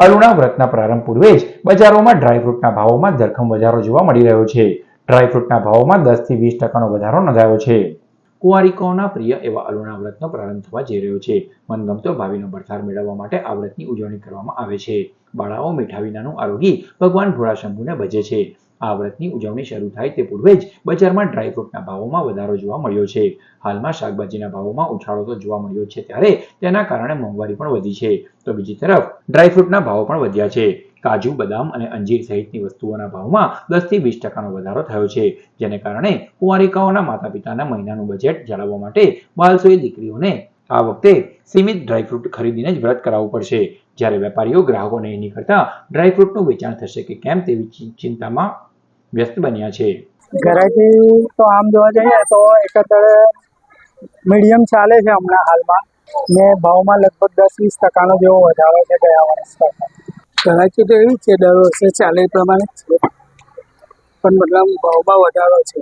અલુણા વ્રતના પ્રારંભ પૂર્વે જ બજારોમાં ડ્રાયફ્રૂટના ભાવોમાં ધરખમ વધારો જોવા મળી રહ્યો છે. ડ્રાયફ્રૂટના ભાવોમાં દસથી વીસ ટકાનો વધારો નોંધાયો છે. કુંવારિકાઓના પ્રિય એવા અલુણા વ્રતનો પ્રારંભ થવા જઈ રહ્યો છે. મનગમતો ભાવિનો ભરથાર મેળવવા માટે આ વ્રતની ઉજવણી કરવામાં આવે છે. બાળાઓ મીઠા વિનાનું આરોગી ભગવાન ભોળા શંભુને ભજે છે. આ વ્રતની ઉજવણી શરૂ થાય તે પૂર્વે જ બજારમાં ડ્રાયફ્રૂટના ભાવોમાં વધારો જોવા મળ્યો છે. હાલમાં શાકભાજીના ભાવોમાં ઉછાળો તો જોવા મળ્યો છે ત્યારે તેના કારણે મોંઘવારી પણ વધી છે. તો બીજી તરફ ડ્રાયફ્રૂટના ભાવો પણ વધ્યા છે. કાજુ, બદામ અને અંજીર સહિતની વસ્તુઓના ભાવમાં દસથી વીસ ટકાનો વધારો થયો છે. જેને કારણે કુંવારિકાઓના માતા પિતાના મહિનાનું બજેટ જાળવવા માટે બાલસોઈ દીકરીઓને આ વખતે સીમિત ડ્રાયફ્રૂટ ખરીદીને જ વ્રત કરાવવું પડશે. જ્યારે વેપારીઓ ગ્રાહકોને નહીં કરતા ડ્રાયફ્રૂટનું વેચાણ થશે કે કેમ તેવી ચિંતામાં વ્યસ્ત બન્યા છે. ઘરેથી તો આમ જોવા જઈએ તો એકંદરે મીડિયમ ચાલે છે હમણાં હાલમાં. ને ભાવમાં લગભગ દસ વીસ ટકાનો જેવો વધારો છે ગયા વર્ષ કરતાં ઘરાકી તો એવી છે, દર વર્ષે ચાલે પ્રમાણે છે. પણ મતલબ ભાવમાં વધારો છે.